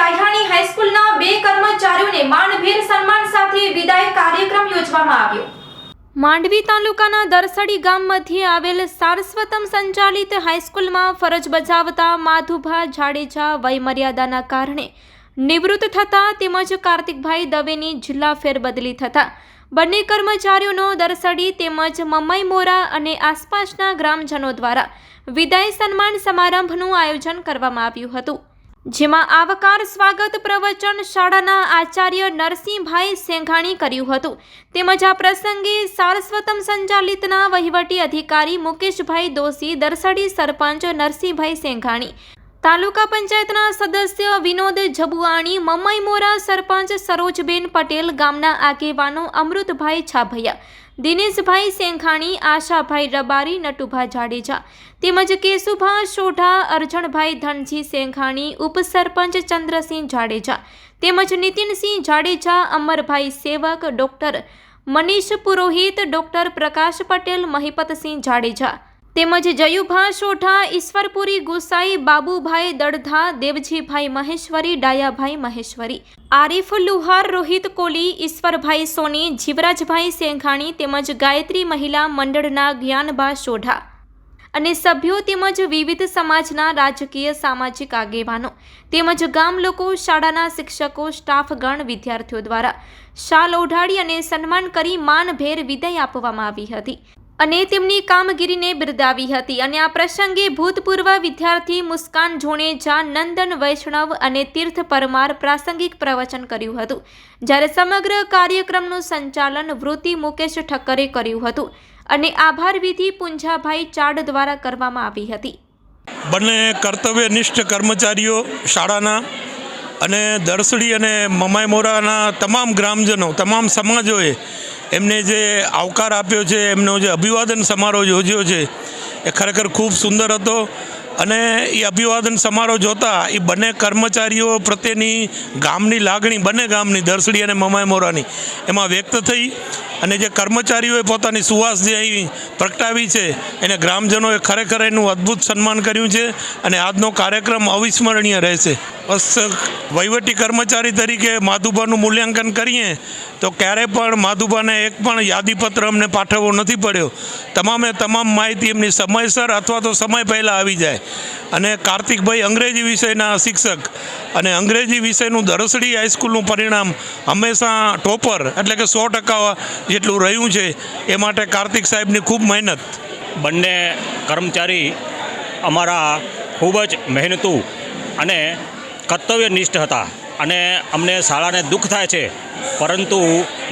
ડાયહાણી હાઈસ્કૂલના બે કર્મચારીઓને માનભેર સન્માન સાથે વિદાય કાર્યક્રમ યોજવામાં આવ્યો. માંડવી તાલુકાના દરસડી ગામ મધ્યે આવેલ સારસ્વતમ સંચાલિત હાઈસ્કૂલમાં ફરજ બજાવતા માધુભા જાડેજા વયમર્યાદાના કારણે નિવૃત્ત થતા તેમજ કાર્તિકભાઈ દવેની જિલ્લા ફેરબદલી થતા બંને કર્મચારીઓનો દરસડી તેમજ મમ્મઈ મોરા અને આસપાસના ગ્રામજનો દ્વારા વિદાય સન્માન સમારંભનું આયોજન કરવામાં આવ્યું હતું. જેમાં આવકાર સ્વાગત પ્રવચન શાળાના આચાર્ય નરસિંહભાઈ સેંઘાણી કર્યું હતું. તેમજ આ પ્રસંગે સારસ્વતમ સંચાલિતના વહીવટી અધિકારી મુકેશભાઈ દોશી, દરસડી સરપંચ નરસિંહભાઈ સેંઘાણી તાલુકા પંચાયતના સદસ્ય વિનોદ જબુઆણી મમ્મઈ મોરા, સરપંચ સરોજબેન પટેલ, ગામના આગેવાનો અમૃતભાઈ છાભૈયા, દિનેશભાઈ સેંખાણી, આશાભાઈ રબારી, નટુભા જાડેજા તેમજ કેશુભા સોઢા, અરજણભાઈ ધનજી સેંખાણી, ઉપસરપંચ ચંદ્રસિંહ જાડેજા તેમજ નીતિનસિંહ જાડેજા, અમરભાઈ સેવક ડોક્ટર મનીષ પુરોહિત, ડોક્ટર પ્રકાશ પટેલ, મહિપતસિંહ જાડેજા તેમજ જયુભા સોઠા ઈશ્વરપુરી ગુસાઈ, બાબુભાઈ દડધા, દેવજીભાઈ મહેશ્વરી, ડાયાભાઈ મહેશ્વરી, આરીફ લુહાર, રોહિત કોલી, ઈશ્વરભાઈ સોની, જીવરાજભાઈ સેંઘાણી તેમજ ગાયત્રી મહિલા મંડળના જ્ઞાનબા સોઢા અને સભ્યો તેમજ વિવિધ સમાજના રાજકીય સામાજિક આગેવાનો તેમજ ગામ લોકો, શાળાના શિક્ષકો, સ્ટાફગણ, વિદ્યાર્થીઓ દ્વારા શાલ ઓઢાડી અને સન્માન કરી માનભેર વિદાય આપવામાં આવી હતી. અને તેમની કામગીરીને બિરદાવી હતી અને આ પ્રસંગે ભૂતપૂર્વ વિદ્યાર્થી મુસ્કાન જોણેજા નંદન વૈષ્ણવ અને તીર્થ પરમાર પ્રાસંગિક પ્રવચન કર્યું હતું, જ્યારે સમગ્ર કાર્યક્રમનું સંચાલન વૃત્તિ મુકેશ ઠક્કરે કર્યું હતું અને આભાર વિધિ પુંજાભાઈ ચાડ દ્વારા કરવામાં આવી હતી. બંને કર્તવ્યનિષ્ઠ કર્મચારીઓ શાળાના અને દરસડી અને મમાઈ મોરાના તમામ ગ્રામજનો, તમામ સમાજોએ એમને જે આવકાર આપ્યો છે, એમનો જે અભિવાદન સમારોહ યોજ્યો છે, એ ખરેખર ખૂબ સુંદર હતો. અને એ અભિવાદન સમારોહ જોતા એ બંને કર્મચારીઓ પ્રત્યેની ગામની લાગણી, બંને ગામની દરસડી અને મમાય મોરાની એમાં વ્યક્ત થઈ. અને જે કર્મચારીઓએ પોતાની સુવાસ જે અહીં પ્રગટાવી છે, એને ગ્રામજનોએ ખરેખર એનું અદ્ભુત સન્માન કર્યું છે અને આજનો કાર્યક્રમ અવિસ્મરણીય રહેશે. બસ વહીવટી કર્મચારી તરીકે માધુબાનું મૂલ્યાંકન કરીએ, તો ક્યારે પણ માધુબાને એક પણ યાદીપત્ર અમને પાઠવવો નથી પડ્યો. તમામે તમામ માહિતી એમની સમયસર અથવા તો સમય પહેલાં આવી જાય. અને કાર્તિકભાઈ અંગ્રેજી વિષયના શિક્ષક અને અંગ્રેજી વિષયનું દરસડી હાઈસ્કૂલનું પરિણામ હંમેશા ટોપર, એટલે કે સો ટકા જેટલું રહ્યું છે, એ માટે કાર્તિક સાહેબની ખૂબ મહેનત. બંને કર્મચારી અમારા ખૂબ જ મહેનતુ અને કર્તવ્યનિષ્ઠ હતા અને અમને શાળાને દુઃખ થાય છે, પરંતુ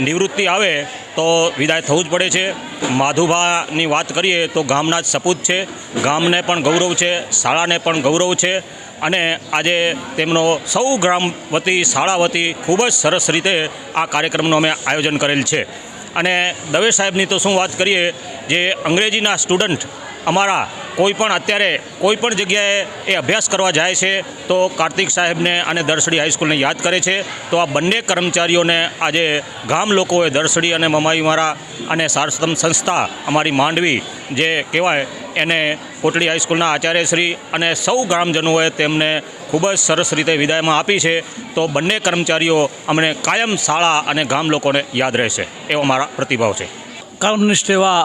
નિવૃત્તિ આવે તો વિદાય થવું જ પડે છે. માધુભાની વાત કરીએ તો ગામના જ સપૂત છે, ગામને પણ ગૌરવ છે, શાળાને પણ ગૌરવ છે અને આજે તેમનો સૌ ગ્રામ વતી શાળા વતી ખૂબ જ સરસ રીતે આ કાર્યક્રમનું અમે આયોજન કરેલ છે. અને દવે સાહેબની તો શું વાત કરીએ, જે અંગ્રેજીના સ્ટુડન્ટ અમારા કોઈપણ અત્યારે કોઈપણ જગ્યાએ એ અભ્યાસ કરવા જાય છે, તો કાર્તિક સાહેબને અને દરસડી હાઈસ્કૂલને યાદ કરે છે. તો આ બંને કર્મચારીઓને આજે ગામ લોકોએ દરસડી અને મમાઈ મારા અને સારસ્તમ સંસ્થા અમારી માંડવી જે કહેવાય એને કોટડી હાઈસ્કૂલના આચાર્યશ્રી અને સૌ ગ્રામજનોએ તેમને ખૂબ જ સરસ રીતે વિદાયમાં આપી છે. તો બંને કર્મચારીઓ અમને કાયમ શાળા અને ગામ લોકોને યાદ રહેશે. એવો મારા પ્રતિભાવ છે. કર્મનિષ્ઠ એવા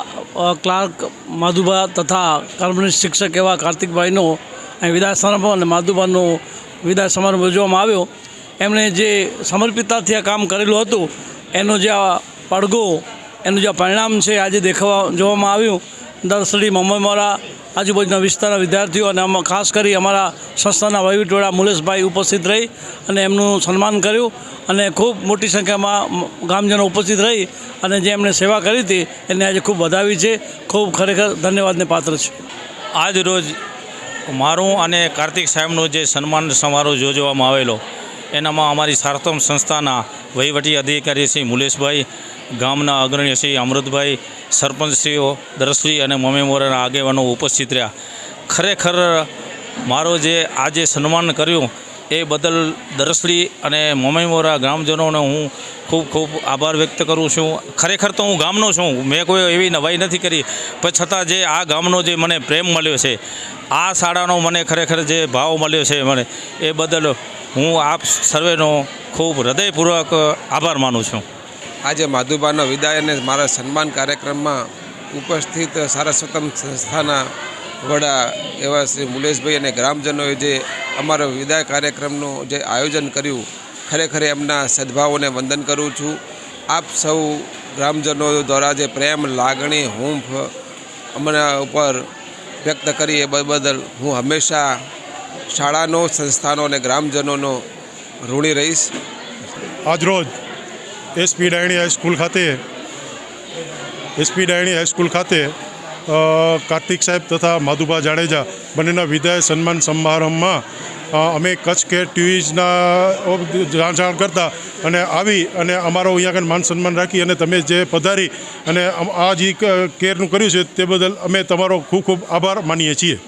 ક્લાર્ક માધુભા તથા કર્મનિષ્ઠ શિક્ષક એવા કાર્તિકભાઈનો વિદાય સમારંભ અને માધુભાનો વિદાય સમારંભ યોજવામાં આવ્યો. એમણે જે સમર્પિતતાથી આ કામ કરેલું હતું, એનો જે આ પડઘો, એનું જે પરિણામ છે આજે દેખાવા, જોવામાં આવ્યું. દરસડી મમ્મોરા આજુબાજુના વિસ્તારના વિદ્યાર્થીઓ અને આમાં ખાસ કરી અમારા સંસ્થાના વહીવટવાળા મુલેશભાઈ ઉપસ્થિત રહી અને એમનું સન્માન કર્યું અને ખૂબ મોટી સંખ્યામાં ગામજનો ઉપસ્થિત રહી અને જે એમણે સેવા કરી હતી એને આજે ખૂબ વધાવી છે. ખૂબ ખરેખર ધન્યવાદને પાત્ર છે. આજ રોજ મારું અને કાર્તિક સાહેબનો જે સન્માન સમારોહ યોજવામાં આવેલો, એનામાં અમારી સાર્થમ સંસ્થાના વહીવટી અધિકારી શ્રી મુલેશભાઈ ગામના અગ્રણી શ્રી અમૃતભાઈ સરપંચશ્રીઓ, દરશ્રી અને મમ્મી મોરાના આગેવાનો ઉપસ્થિત રહ્યા. ખરેખર મારો જે આજે સન્માન કર્યું એ બદલ દરશ્રી અને મમ્મી મોરા ગ્રામજનોને હું ખૂબ ખૂબ આભાર વ્યક્ત કરું છું. ખરેખર તો હું ગામનો છું. મેં કોઈ એવી નવાઈ નથી કરી. પણ છતાં જે આ ગામનો જે મને પ્રેમ મળ્યો છે, આ શાળાનો મને ખરેખર જે ભાવ મળ્યો છે મને, એ બદલ હું આપ સર્વેનો ખૂબ હૃદયપૂર્વક આભાર માનું છું. આજે માધુબાનો વિદાય અને મારા સન્માન કાર્યક્રમમાં ઉપસ્થિત સારસ્વતમ સંસ્થાના વડા એવા શ્રી મુલેશભાઈ અને ગ્રામજનોએ જે અમારો વિદાય કાર્યક્રમનું જે આયોજન કર્યું, ખરેખર એમના સદભાવોને વંદન કરું છું. આપ સૌ ગ્રામજનો દ્વારા જે પ્રેમ, લાગણી, હુંફ અમારા ઉપર વ્યક્ત કરી એ બદલ હું હંમેશા શાળાનો, સંસ્થાનો અને ગ્રામજનોનો ઋણી રહીશ. આજરોજ એસપી ડાયણી હાઈસ્કૂલ ખાતે એસપી ડાયણી હાઈસ્કૂલ ખાતે કાર્તિક સાહેબ તથા માધુભા જાડેજા બંનેના વિદાય સન્માન સમારંભમાં અમે કચ્છ કે ટ્યુઇઝના જાણ કરતા અને આવી અને અમારો અહીંયા આગળ માન સન્માન રાખી અને તમે જે પધારી અને આ જે કેરનું કર્યું છે તે બદલ અમે તમારો ખૂબ ખૂબ આભાર માનીએ છીએ.